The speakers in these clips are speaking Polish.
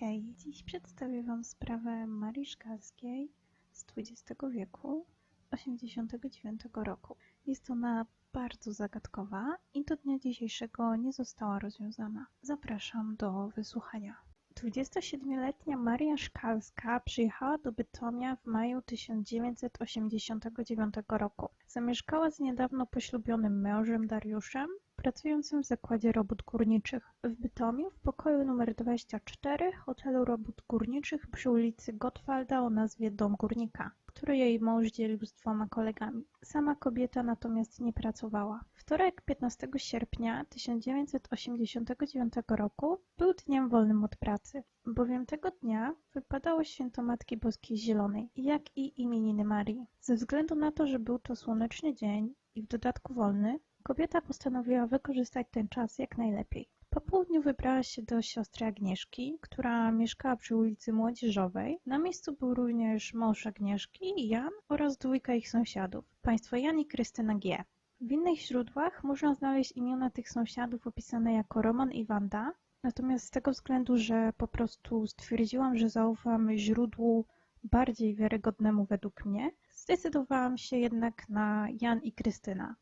Hej, dziś przedstawię Wam sprawę Marii Szkalskiej z XX wieku, 89 roku. Jest ona bardzo zagadkowa i do dnia dzisiejszego nie została rozwiązana. Zapraszam do wysłuchania. 27-letnia Maria Szkalska przyjechała do Bytomia w maju 1989 roku. Zamieszkała z niedawno poślubionym mężem Dariuszem, pracującym w zakładzie robót górniczych w Bytomiu w pokoju numer 24 hotelu robót górniczych przy ulicy Gottwalda o nazwie Dom Górnika, który jej mąż dzielił z dwoma kolegami. Sama kobieta natomiast nie pracowała. Wtorek 15 sierpnia 1989 roku był dniem wolnym od pracy, bowiem tego dnia wypadało święto Matki Boskiej Zielonej, jak i imieniny Marii. Ze względu na to, że był to słoneczny dzień i w dodatku wolny, kobieta postanowiła wykorzystać ten czas jak najlepiej. Po południu wybrała się do siostry Agnieszki, która mieszkała przy ulicy Młodzieżowej. Na miejscu był również mąż Agnieszki, Jan oraz dwójka ich sąsiadów, państwo Jan i Krystyna G. W innych źródłach można znaleźć imiona tych sąsiadów opisane jako Roman i Wanda, natomiast z tego względu, że po prostu stwierdziłam, że zaufam źródłu bardziej wiarygodnemu według mnie, zdecydowałam się jednak na Jan i Krystyna.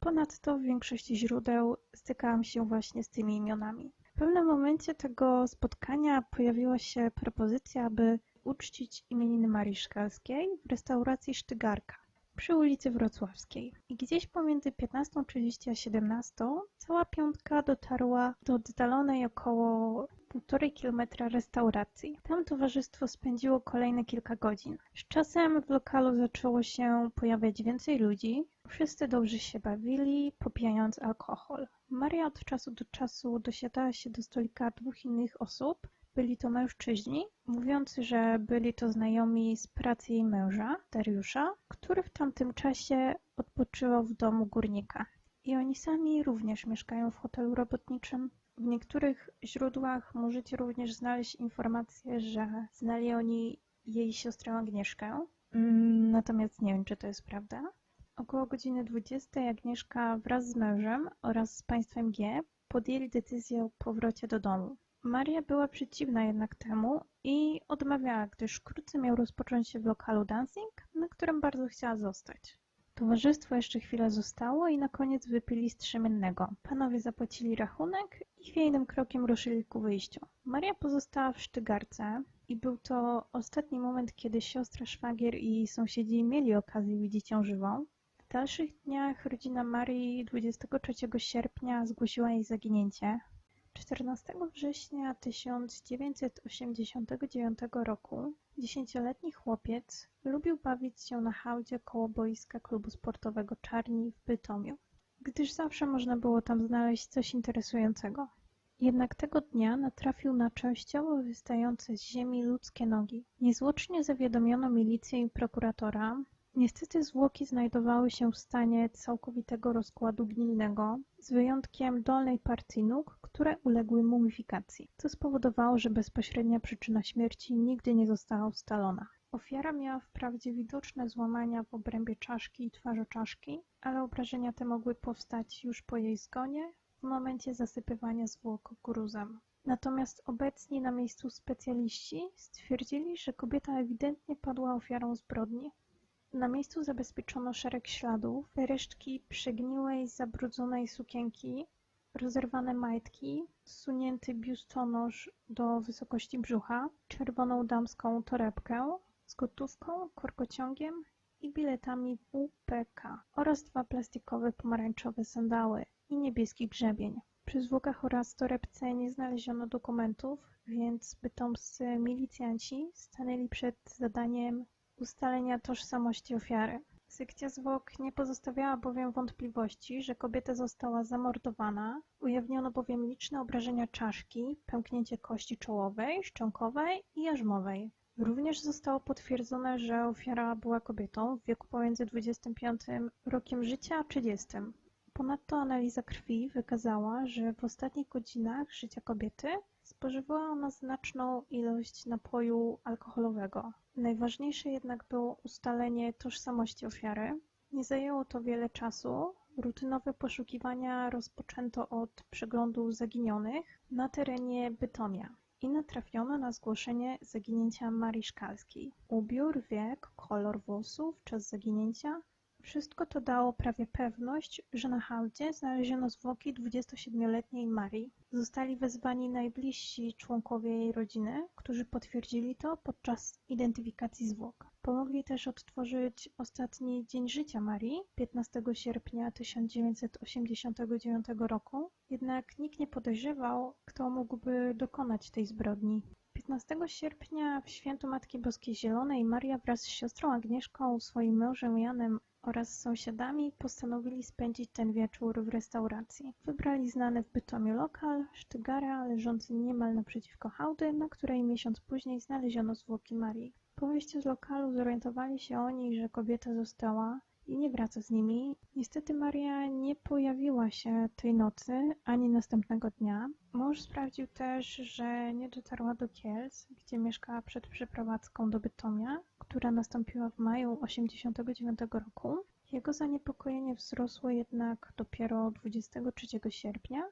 Ponadto w większości źródeł stykałam się właśnie z tymi imionami. W pewnym momencie tego spotkania pojawiła się propozycja, aby uczcić imieniny Marii Szkalskiej w restauracji Sztygarka przy ulicy Wrocławskiej. I gdzieś pomiędzy 15.30 a 17.00 cała piątka dotarła do oddalonej około półtorej kilometra restauracji. Tam towarzystwo spędziło kolejne kilka godzin. Z czasem w lokalu zaczęło się pojawiać więcej ludzi. Wszyscy dobrze się bawili, popijając alkohol. Maria od czasu do czasu dosiadała się do stolika dwóch innych osób. Byli to mężczyźni, mówiący, że byli to znajomi z pracy jej męża, Dariusza, który w tamtym czasie odpoczywał w domu górnika. I oni sami również mieszkają w hotelu robotniczym. W niektórych źródłach możecie również znaleźć informację, że znali oni jej siostrę Agnieszkę. Mm, Natomiast nie wiem, czy to jest prawda. Około godziny 20 Agnieszka wraz z mężem oraz z państwem G podjęli decyzję o powrocie do domu. Maria była przeciwna jednak temu i odmawiała, gdyż wkrótce miał rozpocząć się w lokalu dancing, na którym bardzo chciała zostać. Towarzystwo jeszcze chwilę zostało i na koniec wypili strzemiennego. Panowie zapłacili rachunek i chwiejnym krokiem ruszyli ku wyjściu. Maria pozostała w sztygarce i był to ostatni moment, kiedy siostra, szwagier i sąsiedzi mieli okazję widzieć ją żywą. W dalszych dniach rodzina Marii 23 sierpnia zgłosiła jej zaginięcie. 14 września 1989 roku dziesięcioletni chłopiec lubił bawić się na hałdzie koło boiska klubu sportowego Czarni w Bytomiu, gdyż zawsze można było tam znaleźć coś interesującego. Jednak tego dnia natrafił na częściowo wystające z ziemi ludzkie nogi. Niezwłocznie zawiadomiono milicję i prokuratora. Niestety zwłoki znajdowały się w stanie całkowitego rozkładu gnilnego, z wyjątkiem dolnej partii nóg, które uległy mumifikacji, co spowodowało, że bezpośrednia przyczyna śmierci nigdy nie została ustalona. Ofiara miała wprawdzie widoczne złamania w obrębie czaszki i twarzoczaszki, ale obrażenia te mogły powstać już po jej zgonie, w momencie zasypywania zwłok gruzem. Natomiast obecni na miejscu specjaliści stwierdzili, że kobieta ewidentnie padła ofiarą zbrodni. Na miejscu zabezpieczono szereg śladów, resztki przegniłej, zabrudzonej sukienki, rozerwane majtki, zsunięty biustonosz do wysokości brzucha, czerwoną damską torebkę z gotówką, korkociągiem i biletami WPK oraz dwa plastikowe pomarańczowe sandały i niebieski grzebień. Przy zwłokach oraz torebce nie znaleziono dokumentów, więc bytomscy milicjanci stanęli przed zadaniem ustalenia tożsamości ofiary. Sekcja zwłok nie pozostawiała bowiem wątpliwości, że kobieta została zamordowana. Ujawniono bowiem liczne obrażenia czaszki, pęknięcie kości czołowej, szczękowej i jarzmowej. Również zostało potwierdzone, że ofiara była kobietą w wieku pomiędzy 25 rokiem życia a 30. Ponadto analiza krwi wykazała, że w ostatnich godzinach życia kobiety spożywała ona znaczną ilość napoju alkoholowego. Najważniejsze jednak było ustalenie tożsamości ofiary. Nie zajęło to wiele czasu. Rutynowe poszukiwania rozpoczęto od przeglądu zaginionych na terenie Bytomia. i natrafiono na zgłoszenie zaginięcia Marii Szkalskiej. Ubiór, wiek, kolor włosów, czas zaginięcia wszystko to dało prawie pewność, że na hałdzie znaleziono zwłoki 27-letniej Marii. Zostali wezwani najbliżsi członkowie jej rodziny, którzy potwierdzili to podczas identyfikacji zwłok. Pomogli też odtworzyć ostatni dzień życia Marii, 15 sierpnia 1989 roku, jednak nikt nie podejrzewał, kto mógłby dokonać tej zbrodni. 15 sierpnia w święto Matki Boskiej Zielonej Maria wraz z siostrą Agnieszką, swoim mężem Janem oraz sąsiadami postanowili spędzić ten wieczór w restauracji. Wybrali znany w Bytomiu lokal, Sztygara, leżący niemal naprzeciwko hałdy, na której miesiąc później znaleziono zwłoki Marii. Po wyjściu z lokalu zorientowali się oni, że kobieta została i nie wraca z nimi. Niestety Maria nie pojawiła się tej nocy ani następnego dnia. Mąż sprawdził też, że nie dotarła do Kielc, gdzie mieszkała przed przeprowadzką do Bytomia, która nastąpiła w maju 1989 roku. Jego zaniepokojenie wzrosło jednak dopiero 23 sierpnia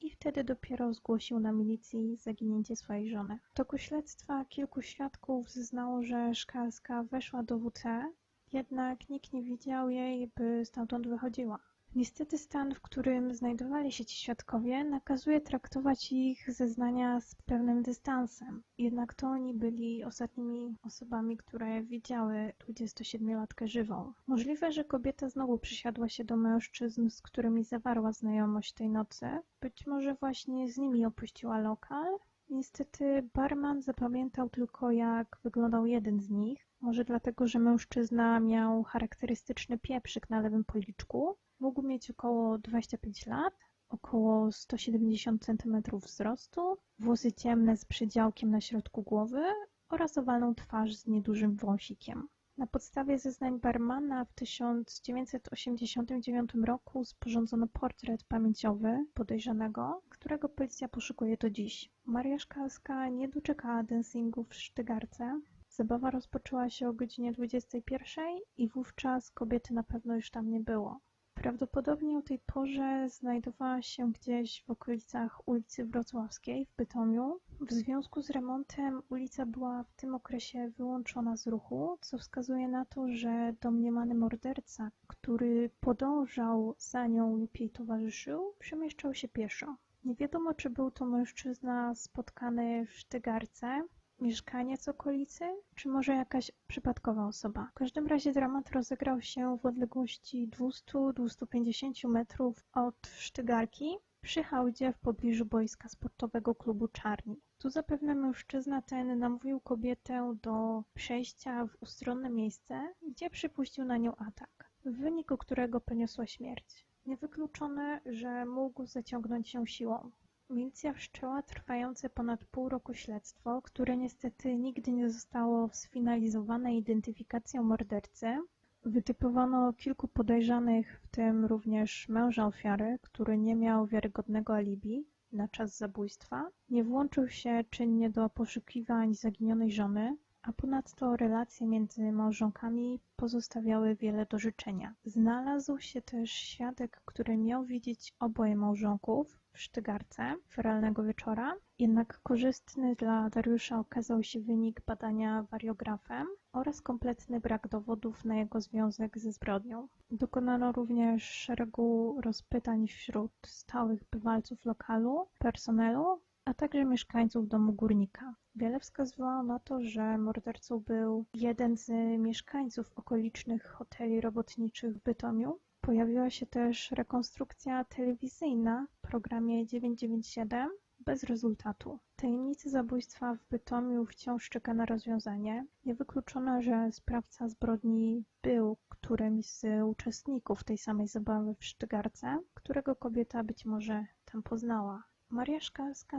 i wtedy dopiero zgłosił na milicji zaginięcie swojej żony. W toku śledztwa kilku świadków zeznało, że Szkalska weszła do WC jednak nikt nie widział jej, by stamtąd wychodziła. Niestety stan, w którym znajdowali się ci świadkowie, nakazuje traktować ich zeznania z pewnym dystansem. Jednak to oni byli ostatnimi osobami, które widziały 27-latkę żywą. Możliwe, że kobieta znowu przysiadła się do mężczyzn, z którymi zawarła znajomość tej nocy. Być może właśnie z nimi opuściła lokal. Niestety barman zapamiętał tylko jak wyglądał jeden z nich, może dlatego, że mężczyzna miał charakterystyczny pieprzyk na lewym policzku. Mógł mieć około 25 lat, około 170 cm wzrostu, włosy ciemne z przedziałkiem na środku głowy oraz owalną twarz z niedużym wąsikiem. Na podstawie zeznań barmana w 1989 roku sporządzono portret pamięciowy podejrzanego, którego policja poszukuje do dziś. Maria Szkalska nie doczekała dancingu w Sztygarce, Zabawa rozpoczęła się o godzinie 21 i wówczas kobiety na pewno już tam nie było. Prawdopodobnie o tej porze znajdowała się gdzieś w okolicach ulicy Wrocławskiej w Bytomiu. W związku z remontem ulica była w tym okresie wyłączona z ruchu, co wskazuje na to, że domniemany morderca, który podążał za nią lub jej towarzyszył, przemieszczał się pieszo. Nie wiadomo, czy był to mężczyzna spotkany w Sztygarce, mieszkaniec okolicy, czy może jakaś przypadkowa osoba. W każdym razie dramat rozegrał się w odległości 200-250 metrów od Sztygarki przy hałdzie w pobliżu boiska sportowego klubu Czarni. Tu zapewne mężczyzna ten namówił kobietę do przejścia w ustronne miejsce, gdzie przypuścił na nią atak, w wyniku którego poniosła śmierć. Niewykluczone, że mógł zaciągnąć się siłą. Milicja wszczęła trwające ponad pół roku śledztwo, które niestety nigdy nie zostało sfinalizowane identyfikacją mordercy. Wytypowano kilku podejrzanych, w tym również męża ofiary, który nie miał wiarygodnego alibi na czas zabójstwa, nie włączył się czynnie do poszukiwań zaginionej żony, a ponadto relacje między małżonkami pozostawiały wiele do życzenia. Znalazł się też świadek, który miał widzieć oboje małżonków, w Sztygarce feralnego wieczora, jednak korzystny dla Dariusza okazał się wynik badania wariografem oraz kompletny brak dowodów na jego związek ze zbrodnią. Dokonano również szeregu rozpytań wśród stałych bywalców lokalu, personelu, a także mieszkańców domu górnika. Wiele wskazywało na to, że mordercą był jeden z mieszkańców okolicznych hoteli robotniczych w Bytomiu, Pojawiła się też rekonstrukcja telewizyjna w programie 997 bez rezultatu. Tajemnica zabójstwa w Bytomiu wciąż czeka na rozwiązanie. Niewykluczono, że sprawca zbrodni był którymś z uczestników tej samej zabawy w Sztygarce, którego kobieta być może tam poznała. Maria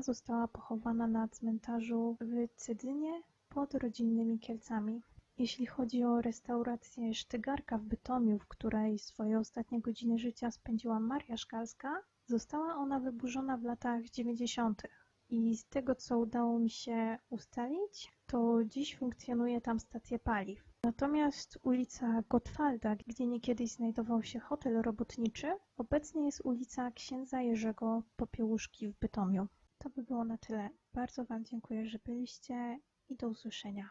została pochowana na cmentarzu w Cydynie pod rodzinnymi Kielcami. Jeśli chodzi o restaurację Sztygarka w Bytomiu, w której swoje ostatnie godziny życia spędziła Maria Szkalska, została ona wyburzona w latach 90. I z tego, co udało mi się ustalić, to dziś funkcjonuje tam stacja paliw. Natomiast ulica Gottwalda, gdzie niegdyś znajdował się hotel robotniczy, obecnie jest ulica księdza Jerzego Popiełuszki w Bytomiu. To by było na tyle. Bardzo Wam dziękuję, że byliście i do usłyszenia.